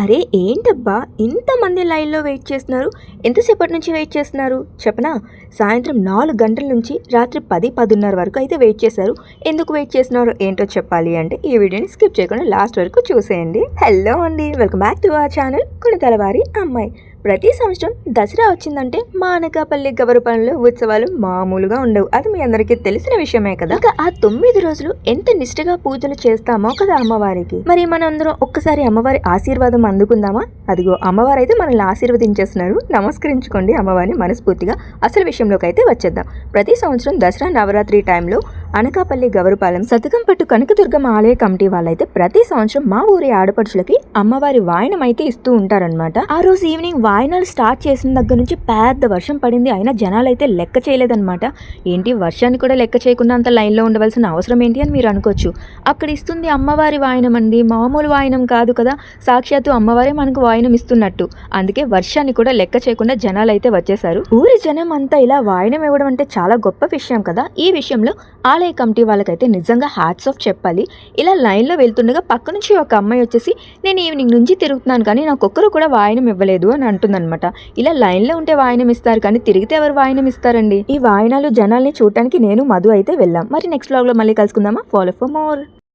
అరే ఏంటబ్బా? ఇంతమంది లైన్లో వెయిట్ చేస్తున్నారు. ఎంతసేపటి నుంచి వెయిట్ చేస్తున్నారు? చెప్పనా? సాయంత్రం నాలుగు గంటల నుంచి రాత్రి పది పదిన్నర వరకు అయితే వెయిట్ చేశారు. ఎందుకు వెయిట్ చేస్తున్నారు? ఏంటో చెప్పాలి అంటే ఈ వీడియోని స్కిప్ చేయకుండా లాస్ట్ వరకు చూసేయండి. హలో అండి welcome back to our channel కొనితలవారి అమ్మాయి. ప్రతి సంవత్సరం దసరా వచ్చిందంటే మా అనకాపల్లి గవరపాలెంలో ఉత్సవాలు మామూలుగా ఉండవు. అది మీ అందరికీ తెలిసిన విషయమే కదా? ఇంకా ఆ తొమ్మిది రోజులు ఎంత నిష్ఠగా పూజలు చేస్తామో కదా అమ్మవారికి. మరి మనందరం ఒక్కసారి అమ్మవారి ఆశీర్వాదం అందుకుందామా? అదిగో అమ్మవారు అయితే మనల్ని ఆశీర్వదించేస్తున్నారు. నమస్కరించుకోండి అమ్మవారిని మనస్ఫూర్తిగా. అసలు విషయంలోకి అయితే వచ్చేద్దాం. ప్రతి సంవత్సరం దసరా నవరాత్రి టైంలో అనకాపల్లి గవరపాలెం సతకంపట్టు కనకదుర్గమ్మ ఆలయ కమిటీ వాళ్ళైతే ప్రతి సంవత్సరం మా ఊరి ఆడపడుచులకి అమ్మవారి వాయనం అయితే ఇస్తూ ఉంటారనమాట ఆ రోజు ఈవినింగ్ వాయనాలు స్టార్ట్ చేసిన దగ్గర నుంచి పెద్ద వర్షం పడింది. అయినా జనాలు అయితే లెక్క చేయలేదన్నమాట. ఏంటి వర్షాన్ని కూడా లెక్క చేయకుండా అంత లైన్లో ఉండవలసిన అవసరం ఏంటి అని మీరు అనుకోవచ్చు. అక్కడ ఇస్తుంది అమ్మవారి వాయనం అండి. మామూలు వాయనం కాదు కదా. సాక్షాత్తు అమ్మవారే మనకు వాయనం ఇస్తున్నట్టు. అందుకే వర్షాన్ని కూడా లెక్క చేయకుండా జనాలు అయితే వచ్చేసారు. ఊరి జనం అంతా ఇలా వాయనం ఇవ్వడం అంటే చాలా గొప్ప విషయం కదా. ఈ విషయంలో ఆలయ కమిటీ వాళ్ళకైతే నిజంగా హ్యాట్స్ ఆఫ్ చెప్పాలి. ఇలా లైన్లో వెళ్తుండగా పక్క నుంచి ఒక అమ్మాయి వచ్చేసి నేను ఈవినింగ్ నుంచి తిరుగుతున్నాను కానీ నాకు ఒక్కరు కూడా వాయనం ఇవ్వలేదు అని అంటుందన్నమాట. ఇలా లైన్లో ఉంటే వాయనం ఇస్తారు కానీ తిరిగితే ఎవరు వాయనం ఇస్తారండి? ఈ వాయనాలు జనాల్ని చూడటానికి నేను మధు అయితే వెళ్ళాం. మరి నెక్స్ట్ వ్లాగ్లో మళ్ళీ కలుసుకుందామా? Follow for more